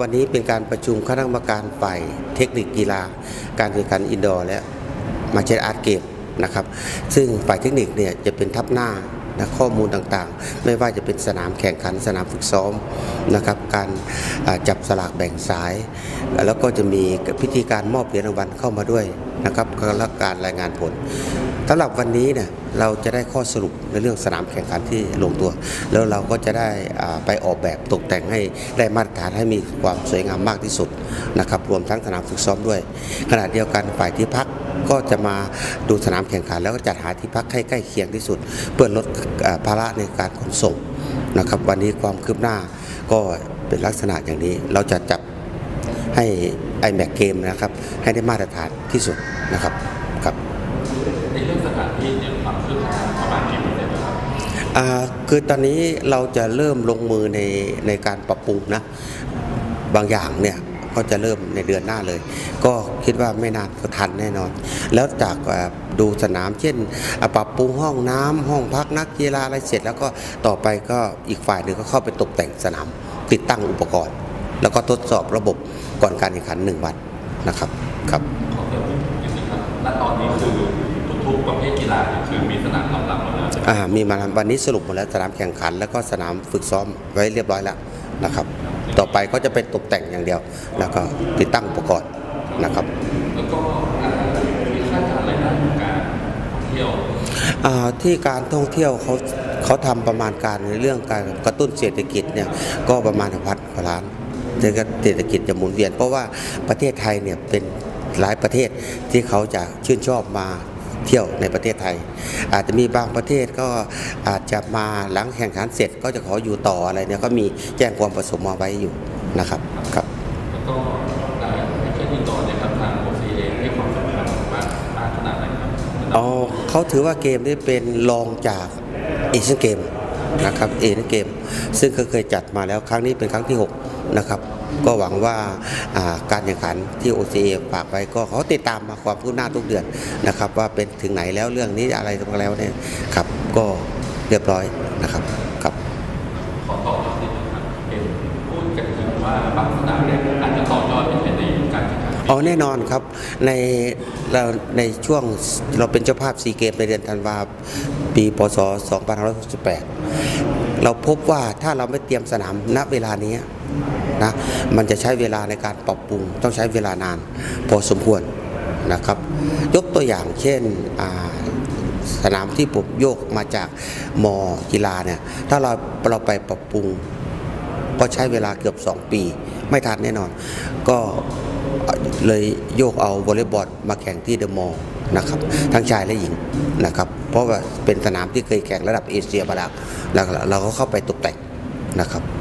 วันนี้เป็นการประชุมคณะกรรมการฝ่ายเทคนิคกีฬา การแข่งขันอินดอร์และมาเชตอาร์ตเกมนะครับ ซึ่งฝ่ายเทคนิคเนี่ยจะเป็นทับหน้านะข้อมูลต่างๆ ไม่ว่าจะเป็นสนามแข่งขันสนามฝึกซ้อมนะครับ การจับสลากแบ่งสาย แล้วก็จะมีพิธีการมอบเหรียญรางวัลเข้ามาด้วยนะครับและการรายงานผล สำหรับวันนี้เนี่ยเราจะได้ข้อสรุปในเรื่องสนามแข่งขันที่ลงตัว แล้วเราก็จะได้ไปออกแบบตกแต่งให้ได้มาตรฐานให้มีความสวยงามมากที่สุดนะครับรวมทั้งสนามฝึกซ้อมด้วย ขณะเดียวกันฝ่ายที่พักก็จะมาดูสนามแข่งขัน แล้วก็จัดหาที่พักให้ใกล้เคียงที่สุด เพื่อลดภาระในการขนส่งนะครับวันนี้ความคืบหน้าก็เป็นลักษณะอย่างนี้ เราจะจับให้ iMac เกมนะครับให้ได้มาตรฐานที่สุดนะครับครับ ในเรื่องสถานที่เนี่ยความคืบหน้าประมาณกี่เปอร์เซ็นต์แล้วครับอ่าคือตอนนี้เราจะเริ่มลงมือในในการปรับปรุงนะบางอย่างเนี่ยก็จะเริ่มในเดือนหน้าเลย ก็คิดว่าไม่นานก็ทันแน่นอน แล้วจากอ่าดูสนามเช่นอ่าปรับปรุงห้องน้ำห้องพักนักกีฬาอะไรเสร็จ แล้วก็ต่อไปก็อีกฝ่ายหนึ่งก็เข้าไปตกแต่งสนาม ติดตั้งอุปกรณ์ แล้วก็ทดสอบระบบก่อนการแข่งขันหนึ่งวันนะครับครับขอเสริมนิดนึงครับณตอนนี้คือ ทุกๆประเภทกีฬาเนี่ยคือมีสนามรองรับหมดแล้วใช่ไหมอ่ามีมาวันนี้สรุปหมดแล้วสนามแข่งขัน แล้วก็สนามฝึกซ้อมไว้เรียบร้อยแล้วนะครับ ต่อไปก็จะเป็นตกแต่งอย่างเดียว แล้วก็ติดตั้งอุปกรณ์นะครับ แล้วก็อ่ามีค่าการรายได้ของการท่องเที่ยวอ่าที่การท่องเที่ยวเขาเขาทำประมาณการในเรื่องการกระตุ้นเศรษฐกิจเนี่ยก็ประมาณพันกว่าล้านเศรษฐกิจจะหมุนเวียน เพราะว่าประเทศไทยเนี่ยเป็นหลายประเทศที่เขาจะชื่นชอบมา เที่ยวในประเทศไทย อาจจะมีบางประเทศก็อาจจะมาหลังแข่งขันเสร็จก็จะขออยู่ต่ออะไรเนี่ยก็มีแจ้งความประสงค์มาไว้อยู่นะครับครับแล้วก็อ่าในแค่ที่ต่อเนี่ยครับทาง OCA ให้ความสำคัญมากมากขนาดไหนครับอ๋อเขาถือว่าเกมนี้เป็นรองจากเอเชียนเกมนะครับเอเชียนเกมซึ่งก็เคยจัดมาแล้วครั้งนี้เป็นครั้งที่ 6 นะครับ ก็หวังว่าอ่าการแข่งขันที่ OCA ฝากไว้ก็เขาติดตามมาความคืบหน้าทุกเดือนนะครับ ว่าเป็นถึงไหนแล้วเรื่องนี้อะไรต่างๆแล้วเนี่ยครับก็เรียบร้อยนะครับครับขอต่อนิดนึงครับเห็นพูดกันถึงว่าบางสนามเนี่ยอาจจะต่อยอดไปเป็นในการแข่งขันอ๋อแน่นอนครับในเราในช่วงเราเป็นเจ้าภาพซีเกมในเดือนธันวาปีพศ 2568 เราพบว่าถ้าเราไม่เตรียมสนามณเวลานี้ นะมันจะใช้เวลาในการปรับปรุง ต้องใช้เวลานานพอสมควรนะครับ ยกตัวอย่างเช่นสนามที่ผมโยกมาจากมอกีฬาเนี่ยถ้าเราเราไปปรับปรุง ก็ใช้เวลาเกือบ 2 ปี ไม่ทันแน่นอน ก็เลยโยกเอาวอลเลย์บอลมาแข่งที่เดอะมอลล์นะครับทั้งชายและหญิงนะครับ เพราะว่าเป็นสนามที่เคยแข่งระดับเอเชียมาแล้วแล้วเราก็เข้าไปตกแต่งนะครับ